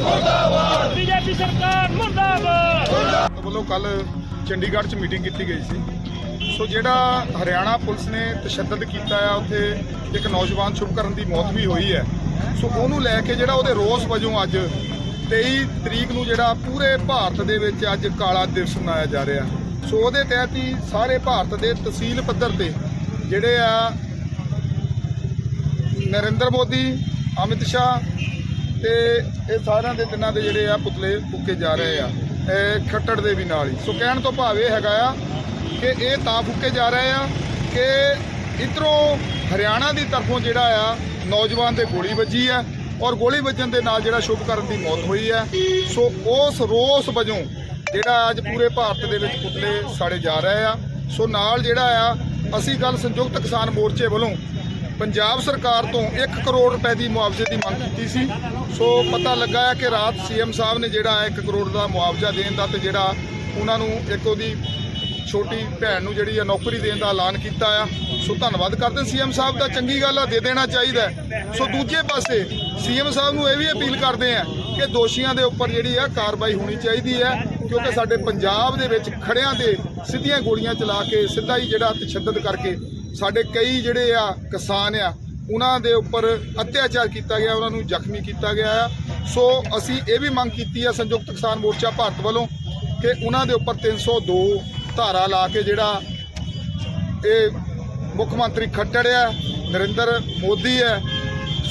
ਮੁਰਦਾਬਾਦ। ਬੀਜੇਪੀ ਸਰਕਾਰ ਮੁਰਦਾਬਾਦ। ਵੱਲੋਂ ਕੱਲ ਚੰਡੀਗੜ੍ਹ 'ਚ ਮੀਟਿੰਗ ਕੀਤੀ ਗਈ ਸੀ। ਸੋ ਜਿਹੜਾ ਹਰਿਆਣਾ ਪੁਲਿਸ ਨੇ ਤਸ਼ੱਦਦ ਕੀਤਾ ਆ ਉੱਥੇ ਇੱਕ ਨੌਜਵਾਨ ਸ਼ੁਭਕਰਨ ਦੀ ਮੌਤ ਵੀ ਹੋਈ ਹੈ। ਸੋ ਉਹਨੂੰ ਲੈ ਕੇ ਜਿਹੜਾ ਉਹਦੇ ਰੋਸ ਵਜੋਂ ਅੱਜ 23 ਤਰੀਕ ਨੂੰ ਜਿਹੜਾ ਪੂਰੇ ਭਾਰਤ ਦੇ ਵਿੱਚ ਅੱਜ ਕਾਲਾ ਦਿਵਸ ਮਨਾਇਆ ਜਾ ਰਿਹਾ। ਸੋ ਉਹਦੇ ਤਹਿਤ ਹੀ ਸਾਰੇ ਭਾਰਤ ਦੇ ਤਹਿਸੀਲ ਪੱਧਰ ਤੇ ਜਿਹੜੇ ਆ ਨਰਿੰਦਰ ਮੋਦੀ ਅਮਿਤ ਸ਼ਾਹ ਤੇ ਇਹ ਸਾਰਿਆਂ ਦੇ ਦਿਨਾਂ ਦੇ ਜਿਹੜੇ ਆ ਪੁਤਲੇ ਫੂਕੇ ਜਾ ਰਹੇ ਆ। ਖੱਟੜ ਦੇ ਵੀ ਨਾਲ ਹੀ। ਸੋ ਕਹਿਣ ਤੋਂ ਭਾਵ ਇਹ ਹੈਗਾ ਆ ਕਿ ਇਹ ਤਾਂ ਫੂਕੇ ਜਾ ਰਹੇ ਆ ਕਿ ਇਧਰੋਂ ਹਰਿਆਣਾ ਦੀ ਤਰਫੋਂ ਜਿਹੜਾ ਆ ਨੌਜਵਾਨ ਦੇ ਗੋਲੀ ਵੱਜੀ ਆ ਔਰ ਗੋਲੀ ਵੱਜਣ ਦੇ ਨਾਲ ਜਿਹੜਾ ਸ਼ੁਭਕਰਨ ਦੀ ਮੌਤ ਹੋਈ ਹੈ ਸੋ ਉਸ ਰੋਸ ਵਜੋਂ ਜਿਹੜਾ ਅੱਜ ਪੂਰੇ ਭਾਰਤ ਦੇ ਵਿੱਚ ਪੁਤਲੇ ਸਾੜੇ ਜਾ ਰਹੇ ਆ। ਸੋ ਨਾਲ ਜਿਹੜਾ ਆ, ਅਸੀਂ ਗੱਲ ਸੰਯੁਕਤ ਕਿਸਾਨ ਮੋਰਚੇ ਵੱਲੋਂ ਪੰਜਾਬ ਸਰਕਾਰ ਤੋਂ 1 ਕਰੋੜ ਰੁਪਏ ਦੀ ਮੁਆਵਜ਼ੇ ਦੀ ਮੰਗ ਕੀਤੀ ਸੀ। ਸੋ ਪਤਾ ਲੱਗਾ ਹੈ ਕਿ ਰਾਤ ਸੀਐਮ ਸਾਹਿਬ ਨੇ ਜਿਹੜਾ 1 ਕਰੋੜ ਦਾ ਮੁਆਵਜ਼ਾ ਦੇਣ ਦਾ ਤੇ ਜਿਹੜਾ ਉਹਨਾਂ ਨੂੰ ਇੱਕ ਉਹਦੀ ਛੋਟੀ ਭੈਣ ਨੂੰ ਜਿਹੜੀ ਆ ਨੌਕਰੀ ਦੇਣ ਦਾ ਐਲਾਨ ਕੀਤਾ ਆ। ਸੋ ਧੰਨਵਾਦ ਕਰਦੇ ਸੀਐਮ ਸਾਹਿਬ ਦਾ, ਚੰਗੀ ਗੱਲ ਆ, ਦੇ ਦੇਣਾ ਚਾਹੀਦਾ ਸੋ ਦੂਜੇ ਪਾਸੇ ਸੀਐਮ ਸਾਹਿਬ ਨੂੰ ਇਹ ਵੀ ਅਪੀਲ ਕਰਦੇ ਆ ਕਿ ਦੋਸ਼ੀਆਂ ਦੇ ਉੱਪਰ ਜਿਹੜੀ ਆ ਕਾਰਵਾਈ ਹੋਣੀ ਚਾਹੀਦੀ ਹੈ, ਕਿਉਂਕਿ ਸਾਡੇ ਪੰਜਾਬ ਦੇ ਵਿੱਚ ਖੜਿਆਂ ਦੇ ਸਿੱਧੀਆਂ ਗੋਲੀਆਂ ਚਲਾ ਕੇ ਸਿੱਧਾ ਹੀ ਜਿਹੜਾ ਤਸ਼ੱਦਦ ਕਰਕੇ ਸਾਡੇ ਕਈ ਜਿਹੜੇ ਆ ਕਿਸਾਨ ਆ, ਉਹਨਾਂ ਦੇ ਉੱਪਰ ਅਤਿਆਚਾਰ ਕੀਤਾ ਗਿਆ, ਉਹਨਾਂ ਨੂੰ ਜ਼ਖਮੀ ਕੀਤਾ ਗਿਆ ਆ। ਸੋ ਅਸੀਂ ਇਹ ਵੀ ਮੰਗ ਕੀਤੀ ਆ ਸੰਯੁਕਤ ਕਿਸਾਨ ਮੋਰਚਾ ਭਾਰਤ ਵੱਲੋਂ ਕਿ ਉਹਨਾਂ ਦੇ ਉੱਪਰ 302 ਧਾਰਾ ਲਾ ਕੇ ਜਿਹੜਾ ਇਹ ਮੁੱਖ ਮੰਤਰੀ ਖੱਟੜ ਆ, ਨਰਿੰਦਰ ਮੋਦੀ ਹੈ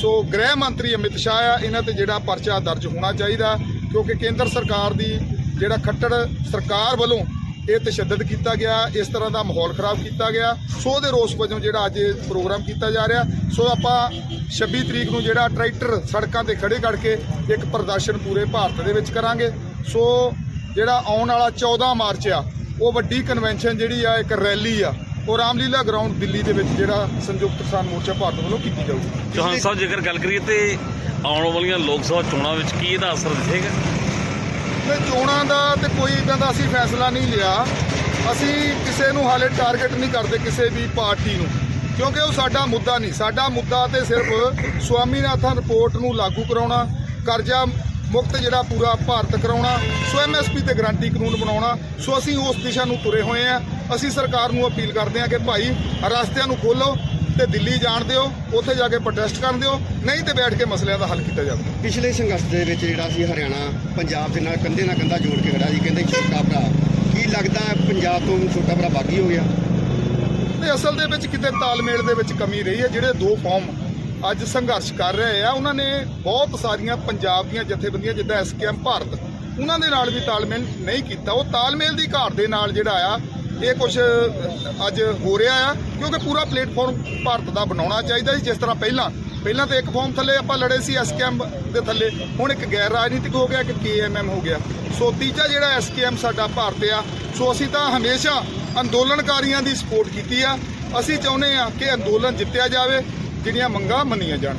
ਸੋ ਗ੍ਰਹਿ ਮੰਤਰੀ ਅਮਿਤ ਸ਼ਾਹ ਆ, ਇਹਨਾਂ ਤੇ ਜਿਹੜਾ ਪਰਚਾ ਦਰਜ ਹੋਣਾ ਚਾਹੀਦਾ, ਕਿਉਂਕਿ ਕੇਂਦਰ ਸਰਕਾਰ ਦੀ ਜਿਹੜਾ ਖੱਟੜ ਸਰਕਾਰ ਵੱਲੋਂ ਇਹ ਤਸ਼ੱਦਦ ਕੀਤਾ ਗਿਆ, ਇਸ ਤਰ੍ਹਾਂ ਦਾ ਮਾਹੌਲ ਖਰਾਬ ਕੀਤਾ ਗਿਆ। ਸੋ ਉਹਦੇ ਰੋਸ ਵਜੋਂ ਜਿਹੜਾ ਅੱਜ ਇਹ ਪ੍ਰੋਗਰਾਮ ਕੀਤਾ ਜਾ ਰਿਹਾ। ਸੋ ਆਪਾਂ 26 ਤਰੀਕ ਨੂੰ ਜਿਹੜਾ ਟਰੈਕਟਰ ਸੜਕਾਂ ਤੇ ਖੜੇ ਕਰਕੇ ਇੱਕ ਪ੍ਰਦਰਸ਼ਨ ਪੂਰੇ ਭਾਰਤ ਦੇ ਵਿੱਚ ਕਰਾਂਗੇ। ਸੋ ਜਿਹੜਾ ਆਉਣ ਵਾਲਾ 14 ਮਾਰਚ ਆ, ਉਹ ਵੱਡੀ ਕਨਵੈਨਸ਼ਨ ਜਿਹੜੀ ਆ, ਇੱਕ ਰੈਲੀ ਆ। ਉਹ ਰਾਮਲੀਲਾ ਗਰਾਊਂਡ ਦਿੱਲੀ ਦੇ ਵਿੱਚ ਜਿਹੜਾ ਸੰਯੁਕਤ ਕਿਸਾਨ ਮੋਰਚਾ ਭਾਰਤ ਵੱਲੋਂ ਕੀਤੀ ਜਾਊਗੀ। ਚੌਹਾਨ ਸਾਹਿਬ, ਜੇਕਰ ਗੱਲ ਕਰੀਏ ਤੇ ਆਉਣ ਵਾਲੀਆਂ ਲੋਕ ਸਭਾ ਚੋਣਾਂ ਵਿੱਚ ਕੀ ਇਹਦਾ ਅਸਰ ਦਿਖੇਗਾ? ਚੋਣਾਂ ਦਾ ਤੇ ਕੋਈ ਇਦਾਂ ਦਾ ਅਸੀਂ ਫੈਸਲਾ ਨਹੀਂ ਲਿਆ। ਅਸੀਂ ਕਿਸੇ ਨੂੰ ਹਾਲੇ ਟਾਰਗੇਟ ਨਹੀਂ ਕਰਦੇ ਕਿਸੇ ਵੀ ਪਾਰਟੀ ਨੂੰ। ਕਿਉਂਕਿ ਉਹ ਸਾਡਾ ਮੁੱਦਾ ਨਹੀਂ। ਸਾਡਾ ਮੁੱਦਾ ਤੇ ਸਿਰਫ ਸਵਾਮੀਨਾਥਨ ਰਿਪੋਰਟ ਨੂੰ ਲਾਗੂ ਕਰਾਉਣਾ, ਕਰਜ਼ਾ ਮੁਕਤ ਜਿਹੜਾ ਪੂਰਾ ਭਾਰਤ ਕਰਾਉਣਾ, ਸੋ ਐਮਐਸਪੀ ਤੇ ਗਰੰਟੀ ਕਾਨੂੰਨ ਬਣਾਉਣਾ, ਸੋ ਅਸੀਂ ਉਸ ਦਿਸ਼ਾ ਨੂੰ ਤੁਰੇ ਹੋਏ ਆ ਅਸੀਂ ਸਰਕਾਰ ਨੂੰ ਅਪੀਲ ਕਰਦੇ ਆ ਕਿ ਭਾਈ, ਰਸਤਿਆਂ ਨੂੰ ਖੋਲੋ ਤੇ ਦਿੱਲੀ ਜਾਣ ਦਿਓ ਉੱਥੇ ਜਾ ਕੇ ਪ੍ਰੋਟੈਸਟ ਕਰਨ ਦਿਓ ਨਹੀਂ ਤੇ ਬੈਠ ਕੇ ਮਸਲਿਆਂ ਦਾ ਹੱਲ ਕੀਤਾ ਜਾਵੇ। ਪਿਛਲੇ ਸੰਘਰਸ਼ ਦੇ ਵਿੱਚ ਜਿਹੜਾ ਸੀ ਹਰਿਆਣਾ ਪੰਜਾਬ ਦੇ ਨਾਲ ਕੰਧੇ ਨਾਲ ਕੰਧਾ ਜੋੜ ਕੇ ਖੜਾ ਸੀ ਕਹਿੰਦੇ ਛੋਟਾ ਭਰਾ। ਕੀ ਲੱਗਦਾ ਪੰਜਾਬ ਤੋਂ ਛੋਟਾ ਭਰਾ ਬਾਗੀ ਹੋ ਗਿਆ? ਤੇ ਅਸਲ ਦੇ ਵਿੱਚ ਕਿਤੇ ਤਾਲਮੇਲ ਦੇ ਵਿੱਚ ਕਮੀ ਰਹੀ ਹੈ ਜਿਹੜੇ ਦੋ ਕੌਮ ਅੱਜ ਸੰਘਰਸ਼ ਕਰ ਰਹੇ ਆ ਉਹਨਾਂ ਨੇ ਬਹੁਤ ਸਾਰੀਆਂ ਪੰਜਾਬ ਦੀਆਂ ਜਥੇਬੰਦੀਆਂ ਜਿੱਦਾਂ ਐਸਕੇਐਮ ਭਾਰਤ ਉਹਨਾਂ ਦੇ ਨਾਲ ਵੀ ਤਾਲਮੇਲ ਨਹੀਂ ਕੀਤਾ। ਉਹ ਤਾਲਮੇਲ ਦੀ ਘਾਟ ਦੇ ਨਾਲ ਜਿਹੜਾ ਆ ਇਹ ਕੁਝ ਅੱਜ ਹੋ ਰਿਹਾ ਆ, ਕਿਉਂਕਿ ਪੂਰਾ ਪਲੇਟਫਾਰਮ ਭਾਰਤ ਦਾ ਬਣਾਉਣਾ ਚਾਹੀਦਾ ਸੀ, ਜਿਸ ਤਰ੍ਹਾਂ ਪਹਿਲਾਂ। ਪਹਿਲਾਂ ਤਾਂ ਇੱਕ ਫਾਰਮ ਥੱਲੇ ਆਪਾਂ ਲੜੇ ਸੀ ਐਸਕੇਐਮ ਦੇ ਥੱਲੇ। ਹੁਣ ਇੱਕ ਗੈਰ ਰਾਜਨੀਤਿਕ ਹੋ ਗਿਆ, ਇੱਕ ਕੇਐਮਐਮ ਹੋ ਗਿਆ। ਸੋ ਤੀਜਾ ਜਿਹੜਾ ਐਸਕੇਐਮ ਸਾਡਾ ਭਾਰਤ ਆ, ਸੋ ਅਸੀਂ ਤਾਂ ਹਮੇਸ਼ਾ ਅੰਦੋਲਨਕਾਰੀਆਂ ਦੀ ਸਪੋਰਟ ਕੀਤੀ ਆ। ਅਸੀਂ ਚਾਹੁੰਦੇ ਆ ਕਿ ਅੰਦੋਲਨ ਜਿੱਤਿਆ ਜਾਵੇ, ਜਿਹੜੀਆਂ ਮੰਗਾਂ ਮੰਨੀਆਂ ਜਾਣ।